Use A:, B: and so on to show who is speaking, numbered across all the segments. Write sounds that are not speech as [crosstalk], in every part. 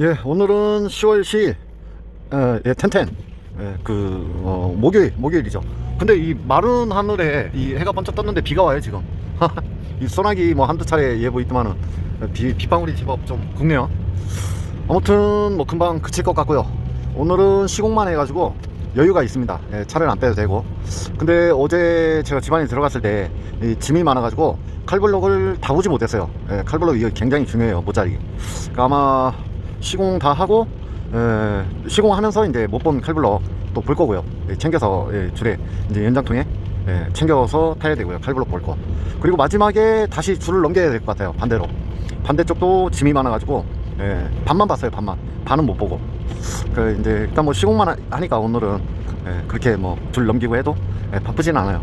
A: 예, 오늘은 10월 10일, 에, 예, 텐텐, 예, 그, 어, 목요일, 목요일이죠. 근데 이 마른 하늘에 이 해가 번쩍 떴는데 비가 와요, 지금. [laughs] 이 소나기 뭐 한두 차례 예보 있더만은 비, 빗방울이 제법 좀 굵네요. 아무튼 뭐 금방 그칠 것 같고요. 오늘은 시공만 해가지고 여유가 있습니다. 예, 차를 안 빼도 되고. 근데 어제 제가 집안에 들어갔을 때이 짐이 많아가지고 칼블록을 다 보지 못했어요. 예, 칼블록 이거 굉장히 중요해요. 모자리. 그러니까 아마 시공 다 하고 에, 시공하면서 이제 못 본 칼블럭 또 볼 거고요. 예, 챙겨서 예, 줄에 이제 연장통에 예, 챙겨서 타야 되고요. 칼블럭 볼 거. 그리고 마지막에 다시 줄을 넘겨야 될 것 같아요. 반대로. 반대쪽도 짐이 많아가지고 예, 반만 봤어요. 반만. 반은 못 보고. 그 이제 일단 뭐 시공만 하- 하니까 오늘은 예, 그렇게 뭐 줄 넘기고 해도 예, 바쁘진 않아요.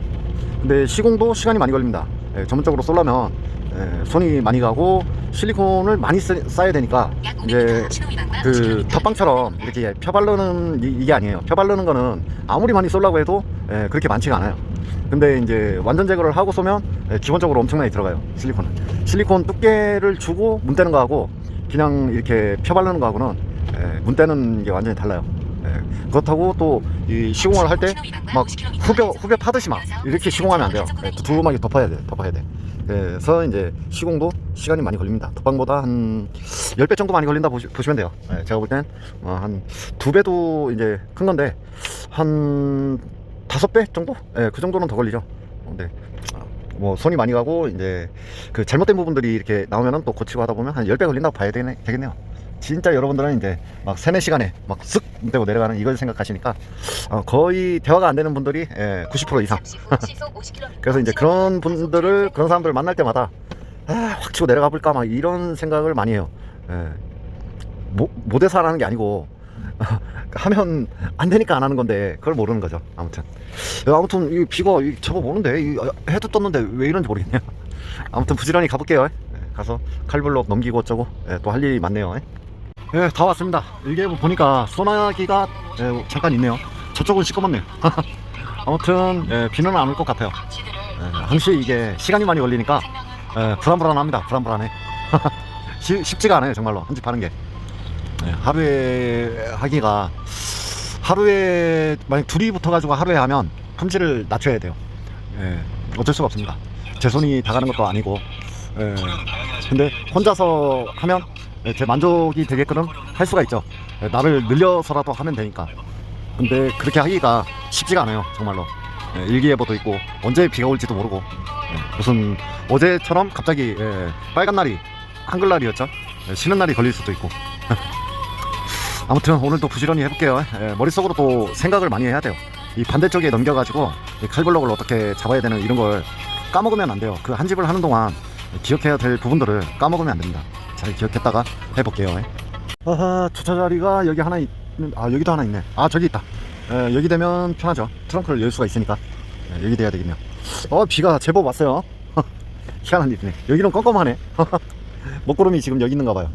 A: 근데 시공도 시간이 많이 걸립니다. 예, 전문적으로 쏠려면 예, 손이 많이 가고 실리콘을 많이 쓰, 쌓아야 되니까 이제 그 탑방처럼 이렇게 펴바르는 이, 게 아니에요. 펴바르는 거는 아무리 많이 쏠라고 해도 예, 그렇게 많지가 않아요. 근데 이제 완전 제거를 하고 쏘면 예, 기본적으로 엄청나게 들어가요. 실리콘은. 실리콘 두께를 주고 문 떼는 거하고 그냥 이렇게 펴바르는 거하고는 예, 문 떼는 게 완전히 달라요. 예, 그렇다고 또 이 시공을 할 때 막 후벼 후벼 파듯이 막 이렇게 시공하면 안 돼요. 예, 두툼하게 덮어야 돼. 덮어야 돼. 그래서 이제 시공도 시간이 많이 걸립니다. 덮방보다 한 10배 정도 많이 걸린다 보시, 보시면 돼요. 예, 제가 볼땐 어, 한두 배도 이제 큰 건데 한 다섯 배 정도? 예, 그 정도는 더 걸리죠. 근데 어, 뭐 손이 많이 가고 이제 그 잘못된 부분들이 이렇게 나오면은 또 고치고 하다 보면 한 10배 걸린다고 봐야 되네, 되겠네요. 진짜 여러분들은 이제 막 3, 4시간에 막쓱 되고 내려가는 이걸 생각하시니까 어, 거의 대화가 안 되는 분들이 예, 90% 이상. [laughs] 그래서 이제 그런 분들을 그런 사람들을 만날 때마다 아, 확 치고 내려가 볼까 막 이런 생각을 많이 해요. 예. 모, 하는 게 아니고 [laughs] 하면 안 되니까 안 하는 건데 그걸 모르는 거죠. 아무튼 야, 아무튼 이 비가 이 제법 오는데 이 해도 떴는데 왜 이런지 모르겠네요. [laughs] 아무튼 부지런히 가볼게요. 예, 가서 칼블록 넘기고 어쩌고 예, 또할 일이 많네요. 예. 예, 다 왔습니다. 일기예보 보니까 소나기가 예, 잠깐 있네요. 저쪽은 시꺼멓네요. [laughs] 아무튼 예, 비는 안 올 것 같아요. 예, 항시 이게 시간이 많이 걸리니까 예, 불안불안합니다. 불안불안해. [laughs] 쉬- 쉽지가 않아요, 정말로 한집 하는 게. 예, 하루에 하기가 하루에 만약 둘이 붙어가지고 하루에 하면 품질을 낮춰야 돼요. 예, 어쩔 수가 없습니다. 제 손이 다 가는 것도 아니고. 예, 근데 혼자서 하면 예, 제 만족이 되게끔 할 수가 있죠. 예, 나를 늘려서라도 하면 되니까. 근데 그렇게 하기가 쉽지가 않아요, 정말로. 예, 일기예보도 있고 언제 비가 올지도 모르고 예, 무슨 어제처럼 갑자기 예, 빨간 날이 한글날이었죠. 예, 쉬는 날이 걸릴 수도 있고. [laughs] 아무튼 오늘도 부지런히 해볼게요. 예, 머릿속으로 또 생각을 많이 해야 돼요. 이 반대쪽에 넘겨가지고 이 칼블록을 어떻게 잡아야 되는 이런 걸 까먹으면 안 돼요. 그 한 집을 하는 동안 기억해야 될 부분들을 까먹으면 안 됩니다. 잘 기억했다가 해볼게요. 예. 아하 주차 자리가 여기 하나 있는 아 여기도 하나 있네. 아 저기 있다. 예, 여기 되면 편하죠. 트렁크를 열 수가 있으니까 예, 여기 돼야 되겠네요. 어 비가 제법 왔어요. [laughs] 희한한 일이네. 여기는 껌껌하네. [laughs] 먹구름이 지금 여기 있는가 봐요.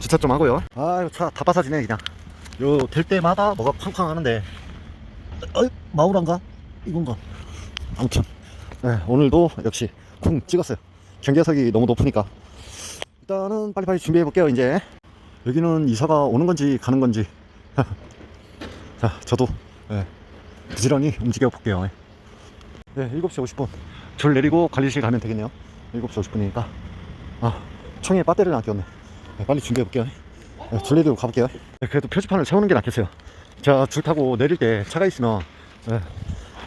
A: 주차 좀 하고요. 아, 차 다 빠사지네, 그냥. 요, 될 때마다 뭐가 쾅쾅 하는데. 어이, 마우란가? 이건가? 아무튼. 네, 오늘도 역시 쿵 찍었어요. 경계석이 너무 높으니까. 일단은 빨리빨리 준비해 볼게요, 이제. 여기는 이사가 오는 건지 가는 건지. [laughs] 자, 저도, 예, 부지런히 움직여 볼게요. 네, 7시 50분. 줄 내리고 관리실 가면 되겠네요. 7시 50분이니까. 아, 총에 배터리를 안 꼈네. 네, 빨리 준비해 볼게요. 네, 줄 내리고 가볼게요. 네, 그래도 표지판을 세우는 게 낫겠어요. 제가 줄 타고 내릴 때 차가 있으면 네,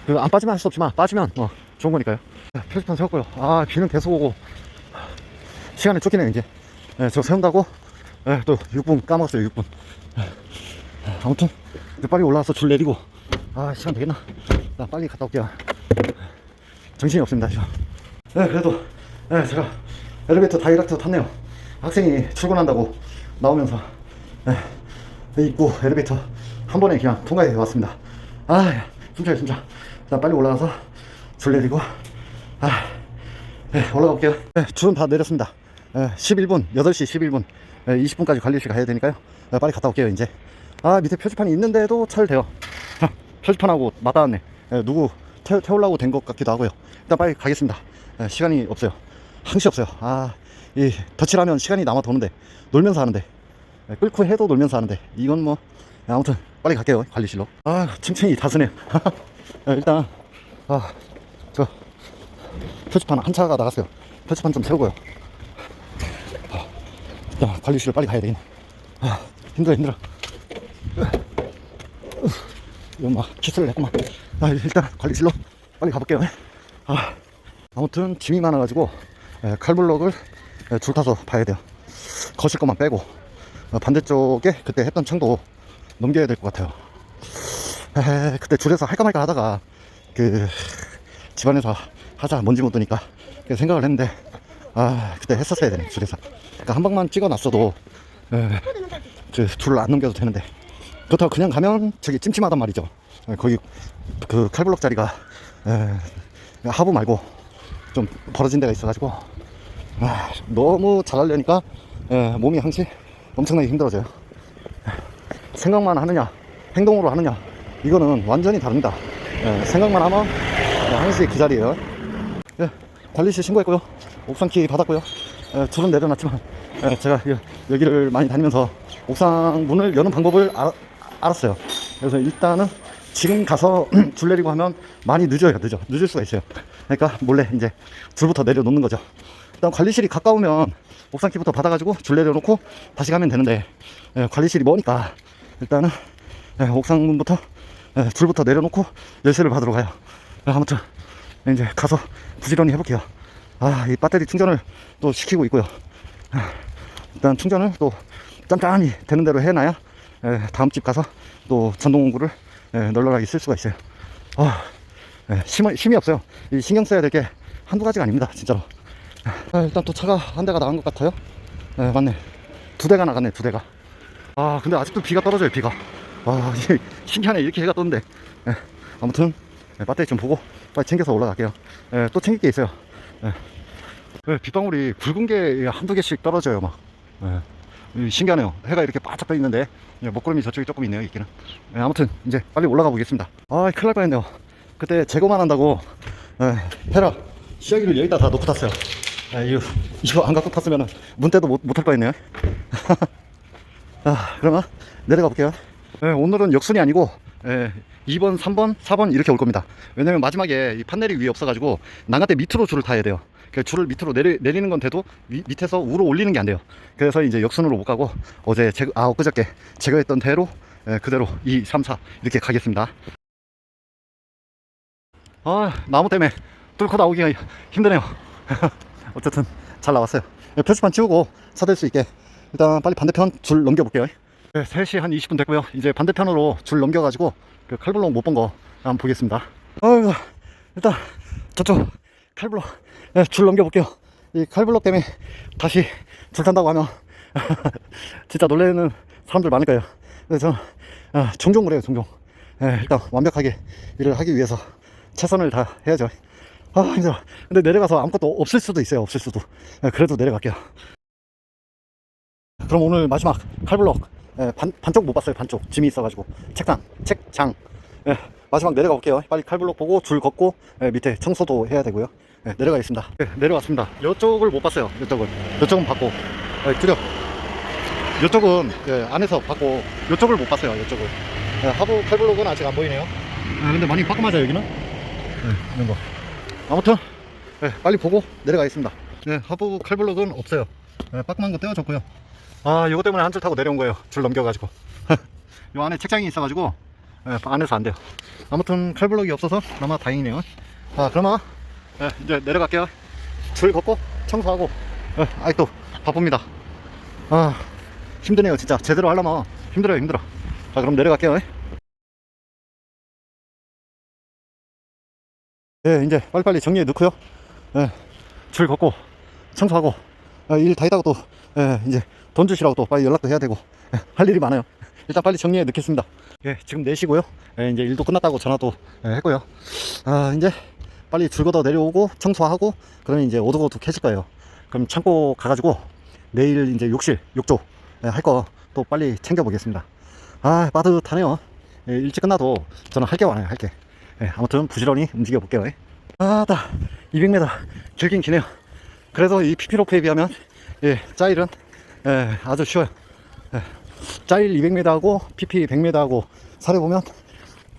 A: 그안 빠지면 할 수 없지만 빠지면 어, 좋은 거니까요. 네, 표지판 세웠고요. 아 비는 계속 오고 시간이 쫓기네 이제. 네, 저 세운다고 네, 또 6분 까먹었어요 6분. 네, 아무튼 빨리 올라와서 줄 내리고 아 시간 되겠나? 나 빨리 갔다 올게요. 정신이 없습니다 지금. 네 그래도 네, 제가 엘리베이터 다이렉트 탔네요. 학생이 출근한다고 나오면서 네, 입구 엘리베이터 한 번에 그냥 통과해 왔습니다. 아, 야, 숨차요 숨차. 자, 빨리 올라가서 줄 내리고 아, 네, 올라가 볼게요. 네, 줄은 다 내렸습니다. 네, 11분, 8시 11분, 네, 20분까지 관리실 가야 되니까요. 네, 빨리 갔다 올게요, 이제. 아, 밑에 표지판이 있는데도 차를 대요. 자, 표지판하고 맞닿았네. 네, 누구 태, 태우려고 된 것 같기도 하고요. 일단 빨리 가겠습니다. 네, 시간이 없어요. 항시 없어요. 아, 이 덧칠하면 시간이 남아 도는데 놀면서 하는데 예, 끓고 해도 놀면서 하는데 이건 뭐 예, 아무튼 빨리 갈게요 관리실로 아 층층이 다스네요 [laughs] 예, 일단 아저 표지판 한 차가 나갔어요 표지판 좀 세우고요 아, 일단 관리실을 빨리 가야 되겠네. 아 힘들어 힘들어. 이거 막 키스를 했구만. 아 일단 관리실로 빨리 가볼게요. 아 아무튼 짐이 많아가지고 예, 칼블럭을 예, 줄 타서 봐야 돼요. 거실 것만 빼고 어, 반대쪽에 그때 했던 창도 넘겨야 될 것 같아요. 에, 그때 줄에서 할까 말까 하다가 그 집안에서 하자 먼지 묻으니까 그 생각을 했는데 아 그때 했었어야 되네 줄에서. 그러니까 한 방만 찍어놨어도 에, 그 줄을 안 넘겨도 되는데. 그렇다고 그냥 가면 저기 찜찜하단 말이죠. 에, 거기 그 칼블럭 자리가 에, 하부 말고 좀 벌어진 데가 있어가지고 아, 너무 잘하려니까 에, 몸이 항시 엄청나게 힘들어져요. 생각만 하느냐 행동으로 하느냐 이거는 완전히 다릅니다. 예, 생각만 하면 예, 항시 그 자리에요. 예, 관리실 신고했고요 옥상키 받았고요. 예, 줄은 내려놨지만 예, 제가 여- 여기를 많이 다니면서 옥상 문을 여는 방법을 알, 알았어요. 그래서 일단은 지금 가서 [clears throat] 줄 내리고 하면 많이 늦어요. 늦어. 늦을 수가 있어요. 그러니까 몰래 이제 줄부터 내려놓는 거죠. 일단 관리실이 가까우면 옥상키부터 받아가지고 줄 내려놓고 다시 가면 되는데 예, 관리실이 머니까 일단은 예, 옥상문부터 예, 줄부터 내려놓고 열쇠를 받으러 가요. 예, 아무튼 이제 가서 부지런히 해볼게요 아 이 배터리 충전을 또 시키고 있고요. 아, 일단 충전을 또 짬짬이 되는 대로 해놔야 예, 다음 집 가서 또 전동 공구를 예, 널널하게 쓸 수가 있어요. 아, 힘이 없어요. 이 신경 써야 될 게 한두 가지가 아닙니다 진짜로. 아, 일단 또 차가 한 대가 나간 것 같아요. 네, 맞네. 두 대가 나갔네 두 대가. 아 근데 아직도 비가 떨어져요 비가. 와 [laughs] 이게 신기하네 이렇게 해가 떴는데. 예, 아무튼 예, 배터리 좀 보고 빨리 챙겨서 올라갈게요. 예, 또 챙길 게 있어요 예. 예, 빗방울이 굵은 게 한두 개씩 떨어져요 막. 예. 이 신기하네요. 해가 이렇게 바짝 떠 있는데 예, 먹구름이 저쪽에 조금 있네요 있기는. 예, 아무튼 이제 빨리 올라가 보겠습니다. 아 큰일 날 뻔했네요. 그때 제거만 한다고 예, 헤라. 시야기를 여기다 다 놓고 탔어요. 아, 이거, 이거 안 갖고 탔으면 문대도 못, 못할 뻔했네요. [laughs] 아, 그러면 내려가 볼게요. 예, 오늘은 역순이 아니고 예, 2번, 3번, 4번 이렇게 올 겁니다. 왜냐면 마지막에 이 판넬이 위에 없어가지고 난간대 밑으로 줄을 타야 돼요. 그 줄을 밑으로 내리, 내리는 건 돼도 위, 밑에서 우로 올리는 게 안 돼요. 그래서 이제 역순으로 못 가고 어제 제거, 아 엊그저께 제거했던 대로 예, 그대로 2, 3, 4 이렇게 가겠습니다. 아 나무 때문에 뚫고 나오기가 힘드네요. [laughs] 어쨌든 잘 나왔어요. 예, 표지판 치우고 사댈 수 있게 일단 빨리 반대편 줄 넘겨볼게요. 네, 3시 한 20분 됐고요. 이제 반대편으로 줄 넘겨가지고 그 칼블럭 못본 거 한번 보겠습니다. 아이고, 일단 저쪽 칼블럭 네, 줄 넘겨볼게요. 이 칼블럭 때문에 다시 줄 탄다고 하면 [laughs] 진짜 놀라는 사람들 많을 거예요. 그래서 저는 아, 종종 그래요, 종종. 예, 일단 완벽하게 일을 하기 위해서 최선을 다 해야죠. 아, 힘들어. 근데 내려가서 아무것도 없을 수도 있어요, 없을 수도. 예, 그래도 내려갈게요. 그럼 오늘 마지막 칼블럭 예, 반, 반쪽 못 봤어요 반쪽. 짐이 있어가지고. 책상 책장. 예, 마지막 내려가 볼게요. 빨리 칼블럭 보고 줄 걷고 예, 밑에 청소도 해야 되고요. 예, 내려가겠습니다. 예, 내려왔습니다. 이쪽을 못 봤어요 이쪽은. 이쪽은 봤고. 예, 그죠 이쪽은 예, 안에서 봤고 이쪽을 못 봤어요 이쪽을. 예, 하부 칼블럭은 아직 안 보이네요. 아, 근데 많이 빠끔하죠 여기는? 예, 이런 거. 아무튼 예, 빨리 보고 내려가겠습니다. 예, 하부 칼블럭은 없어요. 예, 빠끔한 거 떼어줬고요 아, 이거 때문에 한 줄 타고 내려온 거예요. 줄 넘겨가지고. [laughs] 요 안에 책장이 있어가지고, 예, 안에서 안 돼요. 아무튼 칼블럭이 없어서 아마 다행이네요. 아, 그러면, 예, 이제 내려갈게요. 줄 걷고, 청소하고, 예, 아직도 바쁩니다. 아, 힘드네요, 진짜. 제대로 하려면 힘들어요, 힘들어. 자, 그럼 내려갈게요. 예, 이제 빨리빨리 정리해 놓고요. 예, 줄 걷고, 청소하고, 아, 일 다 했다고 또, 예, 이제 돈 주시라고 또 빨리 연락도 해야 되고, 예, 할 일이 많아요. 일단 빨리 정리해 넣겠습니다. 예, 지금 4시고요. 예, 이제 일도 끝났다고 전화도 예, 했고요. 아, 이제 빨리 줄 걷어 내려오고, 청소하고, 그러면 이제 오두오두 캐질 거예요. 그럼 창고 가가지고, 내일 이제 욕실, 욕조, 예, 할거 또 빨리 챙겨보겠습니다. 아, 빠듯하네요. 예, 일찍 끝나도 저는 할 게 많아요, 할 게. 예, 아무튼 부지런히 움직여 볼게요. 아, 다 200m 길긴 기네요. 그래도 이 피피로프에 비하면 예, 짜일은 예, 아주 쉬워요. 예. 짜일 200m하고 PP 100m하고 사례 보면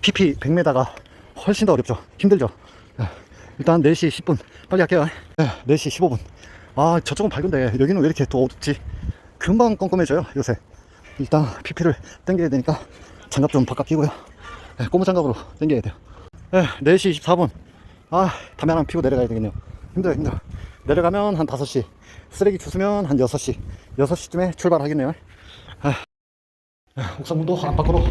A: PP 100m가 훨씬 더 어렵죠. 힘들죠. 예. 일단 4시 10분 빨리 할게요. 예, 4시 15분. 아 저쪽은 밝은데 여기는 왜 이렇게 또 어둡지? 금방 껌껌해져요 요새. 일단 PP를 당겨야 되니까 장갑 좀 바깥 끼고요. 예, 고무 장갑으로 당겨야 돼요. 예, 4시 24분. 아 담배 하나 피고 내려가야 되겠네요. 힘들어 힘들어. 내려가면 한 5시. 쓰레기 주스면 한 6시. 6시쯤에 출발하겠네요. 아, 옥상문도 안팎으로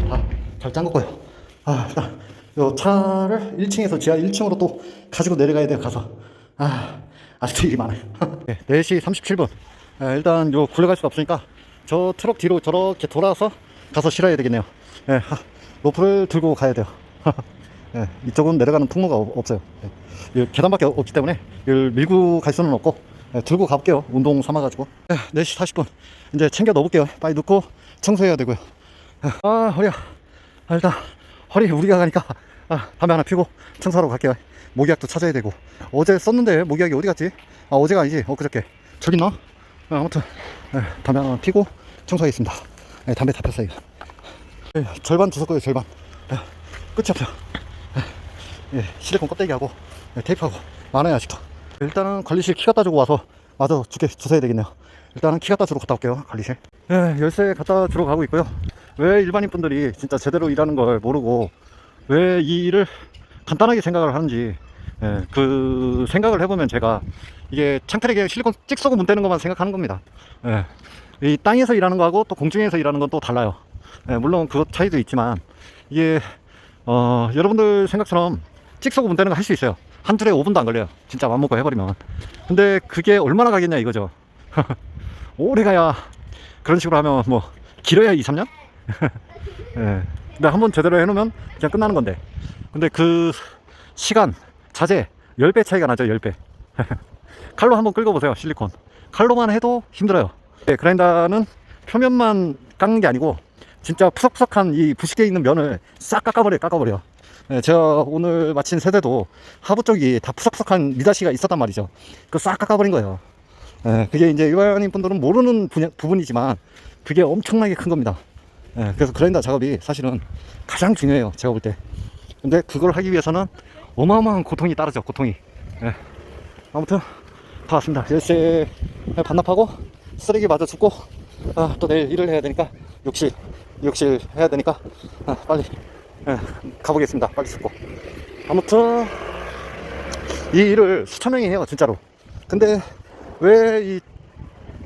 A: 다잘 잠궜고요. 아, 일단 요 차를 1층에서 지하 1층으로 또 가지고 내려가야 돼요. 가서. 아, 아직도 일이 많아요. [laughs] 네, 4시 37분. 아, 일단 요 굴러갈 수가 없으니까 저 트럭 뒤로 저렇게 돌아서 가서 실어야 되겠네요. 예, 하, 로프를 들고 가야 돼요. [laughs] 예, 이쪽은 내려가는 통로가 없- 없어요. 예, 이 계단밖에 없기 때문에 이걸 밀고 갈 수는 없고 예, 들고 가볼게요. 운동 삼아가지고. 예, 4시 40분. 이제 챙겨 넣어볼게요. 빨리 넣고 청소해야 되고요. 예, 아, 허리야. 아, 일단 허리 우리가 가니까 아, 담배 하나 피고 청소하러 갈게요. 모기약도 찾아야 되고 어제 썼는데 모기약이 어디 갔지? 아 어제가 아니지 엊그저께 저기 있나? 아, 아무튼 예, 담배 하나 피고 청소하겠습니다. 예, 담배 다 폈어요. 예, 절반 거예요 절반. 예, 끝이 없어요. 예, 실리콘 껍데기하고 예, 테이프하고 많아요 아직도. 일단은 관리실 키 갖다 주고 와서 마저 주게 주셔야 되겠네요. 일단은 키 갖다 주러 갔다 올게요 관리실. 예, 열쇠 갖다 주러 가고 있고요. 왜 일반인 분들이 진짜 제대로 일하는 걸 모르고 왜 이 일을 간단하게 생각을 하는지 예, 그 생각을 해보면 제가 이게 창틀에게 실리콘 찍 쏘고 문 떼는 것만 생각하는 겁니다. 예, 이 땅에서 일하는 거하고 또 공중에서 일하는 건 또 달라요. 예, 물론 그 차이도 있지만 이게 어, 여러분들 생각처럼 찍 쏘고 문 떼는 거 할 수 있어요. 한 줄에 5분도 안 걸려요. 진짜 맘먹고 해버리면. 근데 그게 얼마나 가겠냐 이거죠. [laughs] 오래 가야 그런 식으로 하면 뭐 길어야 2, 3년? [laughs] 예. 근데 한번 제대로 해놓으면 그냥 끝나는 건데. 근데 그 시간, 자재 10배 차이가 나죠, 10배. [laughs] 칼로 한번 긁어보세요, 실리콘. 칼로만 해도 힘들어요. 예, 그라인더는 표면만 깎는 게 아니고 진짜 푸석푸석한 이 부식에 있는 면을 싹 깎아버려요, 깎아버려. 예, 제가 오늘 마친 세대도 하부 쪽이 다 푸석푸석한 미다시가 있었단 말이죠. 그 싹 깎아버린 거예요. 예, 그게 이제 일반인 분들은 모르는 분야, 부분이지만 그게 엄청나게 큰 겁니다. 예, 그래서 그라인더 작업이 사실은 가장 중요해요. 제가 볼 때. 근데 그걸 하기 위해서는 어마어마한 고통이 따르죠. 고통이. 예. 아무튼 다 왔습니다. 열쇠 반납하고 쓰레기 마저 줍고 아, 또 내일 일을 해야 되니까 욕실 욕실 해야 되니까 아, 빨리 예, 가보겠습니다. 빨리 줍고. 아무튼 이 일을 수천 명이 해요. 진짜로. 근데 왜 이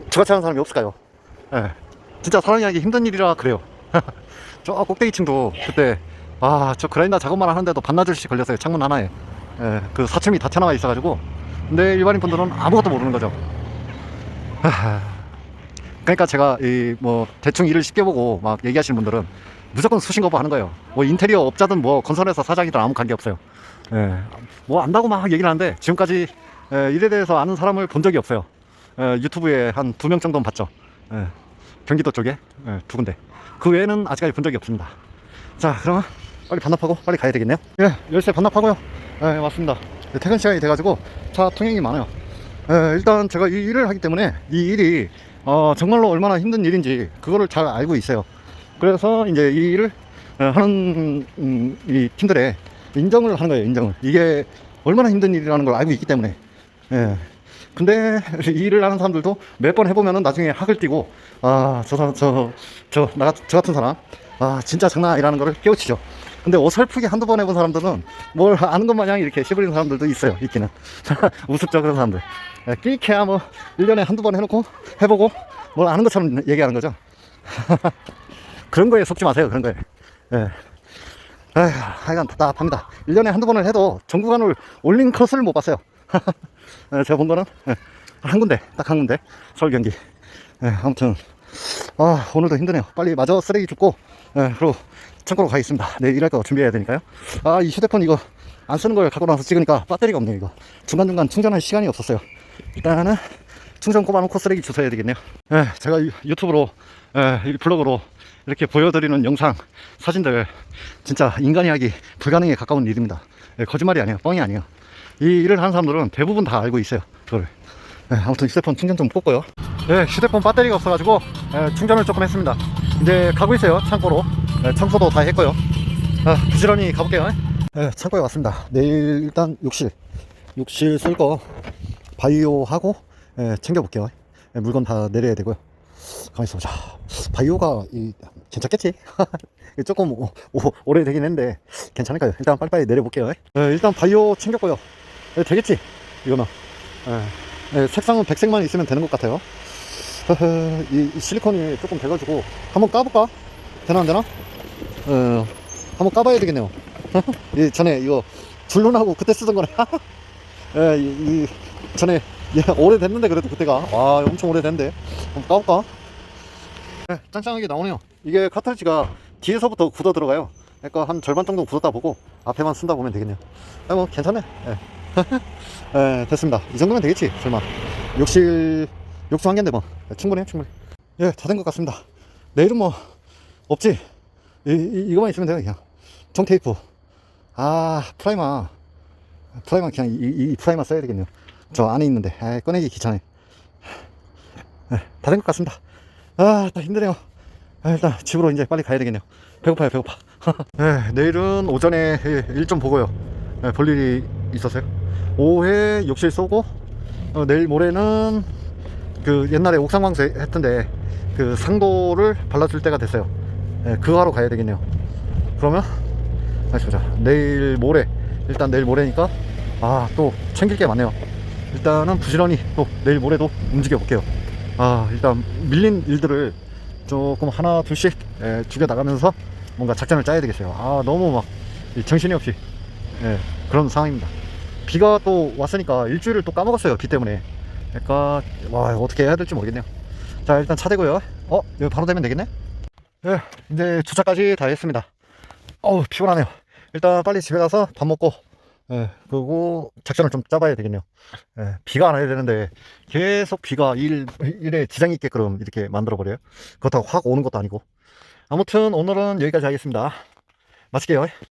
A: 저같이 하는 사람이 없을까요? 예. 진짜 사람이 하기 힘든 일이라 그래요. [laughs] 저 꼭대기층도 그때 아 저 그라인더 작업만 하는데도 반나절씩 걸렸어요 창문 하나에 예, 그 사첨이 다 튀어나와 있어가지고 근데 일반인 분들은 아무것도 모르는 거죠. [laughs] 그러니까 제가 이 뭐 대충 일을 쉽게 보고 막 얘기하시는 분들은 무조건 수신 거부 하는 거예요. 뭐 인테리어 업자든 뭐 건설회사 사장이든 아무 관계 없어요. 예, 뭐 안다고 막 얘기를 하는데 지금까지 예, 일에 대해서 아는 사람을 본 적이 없어요. 예, 유튜브에 한 두 명 정도는 봤죠. 예, 경기도 쪽에 예, 두 군데. 그 외에는 아직까지 본 적이 없습니다. 자 그러면 빨리 반납하고 빨리 가야 되겠네요. 예 열쇠 반납하고요. 예 왔습니다. 예, 퇴근 시간이 돼가지고 차 통행이 많아요. 예, 일단 제가 이 일을 하기 때문에 이 일이 어, 정말로 얼마나 힘든 일인지 그거를 잘 알고 있어요 그래서 이제 이 일을 어, 하는 음, 이 팀들의 인정을 하는 거예요 인정을 이게 얼마나 힘든 일이라는 걸 알고 있기 때문에 예. 근데 [laughs] 이 일을 하는 사람들도 몇 번 해보면은 나중에 학을 띄고 아 저 사람 저저 나저 같은 사람 아 진짜 장난 아니라는 거를 깨우치죠. 근데 어설프게 한두 번 해본 사람들은 뭘 아는 것 마냥 이렇게 씹어리는 사람들도 있어요. 있기는 [laughs] 우습죠 그런 사람들. 예, 끼케야 뭐 1년에 한두 번 해놓고 해보고 뭘 아는 것처럼 얘기하는 거죠. [laughs] 그런 거에 속지 마세요. 그런 거에. 예. 에휴, 하여간 답답합니다. 1년에 한두 번을 해도 전국안을 올린 컷을 못 봤어요. [laughs] 예, 제가 본 거는 예, 한 군데, 딱 한 군데. 서울 경기. 예, 아무튼, 아, 오늘도 힘드네요. 빨리 마저 쓰레기 줍고, 예, 그리고 창고로 가겠습니다. 내일 일할 거 준비해야 되니까요. 아, 이 휴대폰 이거 안 쓰는 걸 갖고 나서 찍으니까 배터리가 없네요, 이거. 중간중간 충전할 시간이 없었어요. 일단은 충전 꼽아놓고 쓰레기 주워야 되겠네요. 예, 제가 유- 유튜브로, 예, 이 블로그로 이렇게 보여드리는 영상, 사진들, 진짜 인간이 하기 불가능에 가까운 일입니다. 예, 거짓말이 아니에요. 뻥이 아니에요. 이 일을 하는 사람들은 대부분 다 알고 있어요. 그걸. 예, 아무튼 휴대폰 충전 좀 꽂고요. 네, 휴대폰 배터리가 없어가지고 예, 충전을 조금 했습니다. 이제 가고 있어요 창고로. 예, 청소도 다 했고요. 아, 부지런히 가볼게요. 예, 창고에 왔습니다. 내일 일단 욕실, 욕실 쓸 거 바이오 하고 예, 챙겨볼게요. 예, 물건 다 내려야 되고요. 가만 있어 보자. 바이오가 이, 괜찮겠지? [laughs] 조금 오, 오, 오래되긴 했는데 괜찮을까요? 일단 빨리빨리 내려볼게요. 예, 일단 바이오 챙겼고요. 예, 되겠지? 이거는. 예, 예, 색상은 백색만 있으면 되는 것 같아요. 허허, 이, 이 실리콘이 조금 돼가지고 한번 까볼까? 되나 안 되나? 어, 한번 까봐야 되겠네요. [laughs] 이 전에 이거 줄눈하고 그때 쓰던 거네. [laughs] 예, 이, 이 전에 예, 오래됐는데 그래도 그때가 와 엄청 오래됐는데 한번 까볼까? 네, 짱짱하게 나오네요. 이게 카탈지가 뒤에서부터 굳어 들어가요. 그러니까 한 절반 정도 굳었다 보고 앞에만 쓴다 보면 되겠네요. 아, 뭐 괜찮네. 예. [laughs] 예, 됐습니다. 이 정도면 되겠지. 설마 욕실 욕조 한 개인데 뭐 예, 충분해, 충분해. 예, 다 된 것 같습니다. 내일은 뭐 없지. 이, 이, 이거만 있으면 돼요, 그냥. 정 테이프. 아, 프라이머. 프라이머 그냥 이, 이, 이 프라이머 써야 되겠네요. 저 안에 있는데 아, 꺼내기 귀찮아요. 예, 다된 것 같습니다. 아, 나 힘드네요. 아, 일단 집으로 이제 빨리 가야 되겠네요. 배고파요, 배고파. [laughs] 네, 내일은 오전에 일 좀 보고요. 네, 볼 일이 있었어요. 오후에 욕실 쏘고, 어, 내일 모레는 그 옛날에 옥상 광수 했던데 그 상도를 발라줄 때가 됐어요. 네, 그거 하러 가야 되겠네요. 그러면, 다시 보자. 내일 모레, 일단 내일 모레니까, 아, 또 챙길 게 많네요. 일단은 부지런히 또 내일 모레도 움직여 볼게요. 아, 일단 밀린 일들을 조금 하나 둘씩 예, 죽여 나가면서 뭔가 작전을 짜야 되겠어요. 아 너무 막이 정신이 없이 예, 그런 상황입니다. 비가 또 왔으니까 일주일을 또 까먹었어요. 비 때문에. 그러니까 와 어떻게 해야 될지 모르겠네요. 자 일단 차 대고요. 어 여기 바로 되면 되겠네. 예, 이제 주차까지 다 했습니다. 어우 피곤하네요. 일단 빨리 집에 가서 밥 먹고 예, 그리고 작전을 좀 짜봐야 되겠네요. 예, 비가 안 와야 되는데 계속 비가 일, 일에 지장이 있게끔 이렇게 만들어 버려요. 그렇다고 확 오는 것도 아니고. 아무튼 오늘은 여기까지 하겠습니다. 마칠게요.